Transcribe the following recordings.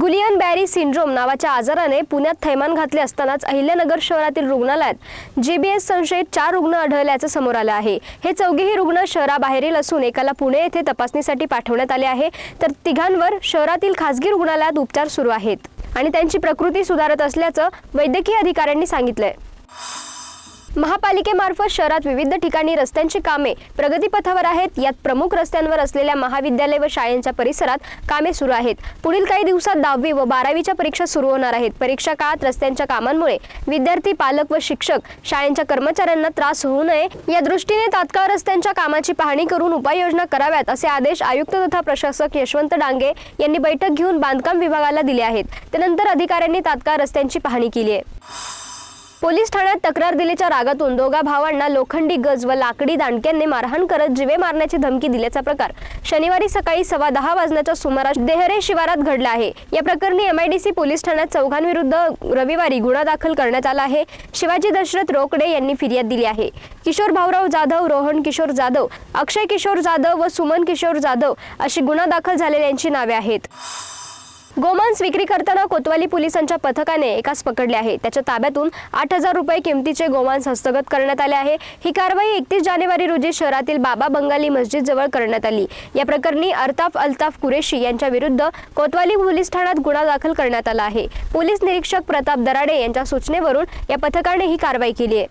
गुलियन Barré syndrome नावाच्या आजाराने पुण्यात थैमान घातले असतानाच अहिल्यानगर शहरातील रुग्णालयात जीबीएस संशयित चार रुग्ण आढळल्याचं समोर आलं आहे. हे चौघेही रुग्ण शहराबाहेरील असून एकाला पुणे येथे तपासणीसाठी पाठवण्यात आले आहे. तर तिघांवर शहरातील खासगी रुग्णालयात उपचार सुरू आहेत आणि त्यांची प्रकृती सुधारत असल्याचं वैद्यकीय अधिकाऱ्यांनी सांगितलंय. महापालिकेमार्फत शहरात विविध ठिकाणी रस्त्यांची कामे प्रगतीपथावर आहेत. यात प्रमुख रस्त्यांवर असलेल्या महाविद्यालय व शाळेंच्या परिसरात कामे सुरू आहेत. पुढील काही दिवसात दहावी व बारावीच्या परीक्षा सुरू होणार आहेत. परीक्षा काळात रस्त्यांच्या कामांमुळे विद्यार्थी पालक व शिक्षक शाळेच्या कर्मचाऱ्यांना त्रास होऊ नये. या दृष्टीने तात्काळ रस्त्यांच्या कामाची पाहणी करून उपाययोजना कराव्यात असे आदेश आयुक्त तथा प्रशासक यशवंत डांगे यांनी बैठक घेऊन बांधकाम विभागाला दिले आहेत. त्यानंतर अधिकाऱ्यांनी तात्काळ रस्त्यांची पाहणी केली आहे. पोलीस ठाण्यात तक्रार दिल्याच्या रागातून दोघा भावांना लोखंडी गज व लाकडी दांडक्यांनी मारहाण करत जिवे मारण्याची धमकी दिल्याचा प्रकार. शनिवारी सकाळी सव्वा दहा वाजण्याच्या सुमारास देहरे शिवारात घडला आहे. या प्रकरणी एमआयडीसी पोलीस ठाण्यात चौघांविरुद्ध रविवारी गुन्हा दाखल करण्यात आला आहे. शिवाजी दशरथ रोकडे यांनी फिर्याद दिली आहे. किशोर भाऊराव जाधव रोहन किशोर जाधव अक्षय किशोर जाधव व सुमन किशोर जाधव अशी गुन्हा दाखल झालेल्यांची नावे आहेत. गोमांस विक्री करताना कोतवाली पोलिसांच्या पथकाने एकास पकडले आहे. त्याच्या ताब्यातून आठ हजार रुपये किमतीचे गोमांस हस्तगत करण्यात आले आहे. ही कारवाई एकतीस जानेवारी रोजी शहरातील बाबा बंगाली मस्जिद जवळ करण्यात आली. या प्रकरणी अल्ताफ अल्ताफ कुरेशी यांच्या विरुद्ध कोतवाली पोलीस ठाण्यात गुन्हा दाखल करण्यात आला आहे. पोलीस निरीक्षक प्रताप दराडे यांच्या सूचनेवरून या पथकाने ही कारवाई केली आहे.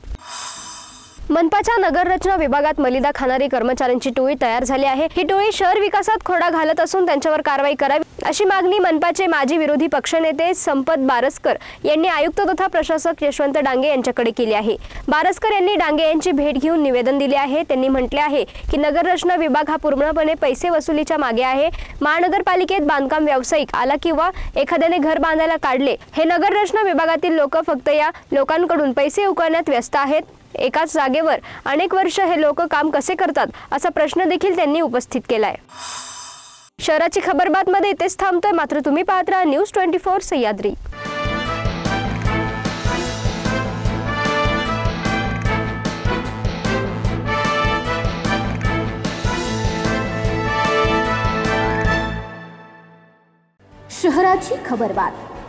मनपाच्या नगररचना विभागात मलिदा खाणारी कर्मचाऱ्यांची टोळी तयार झाली आहे. ही टोळी शहर विकासात खोडा घालत असून त्यांच्यावर कारवाई करावी अशी मागणी मनपाचे माजी विरोधी पक्षनेते संपत बारसकर यांनी आयुक्त तथा प्रशासक यशवंत डांगे यांच्याकडे केली आहे. बारसकर यांनी डांगे यांची भेट घेऊन निवेदन दिले आहे. त्यांनी म्हटले आहे की नगररचना विभाग हा पूर्णपणे पैसे वसुलीच्या मागे आहे. महानगरपालिकेत बांधकाम व्यावसायिक आला किंवा एखाद्याने घर बांधायला काढले हे नगररचना विभागातील लोक फक्त या लोकांकडून पैसे उकळण्यात व्यस्त आहेत. एकाच जागेवर अनेक वर्ष हे लोक काम कसे करतात असा प्रश्न देखील त्यांनी उपस्थित केलाय. शहराची खबरबात मध्ये इथेच थांबतोय. मात्र तुम्ही पाहत राहा न्यूज ट्वेंटी फोर सह्याद्री. शहराची खबरबात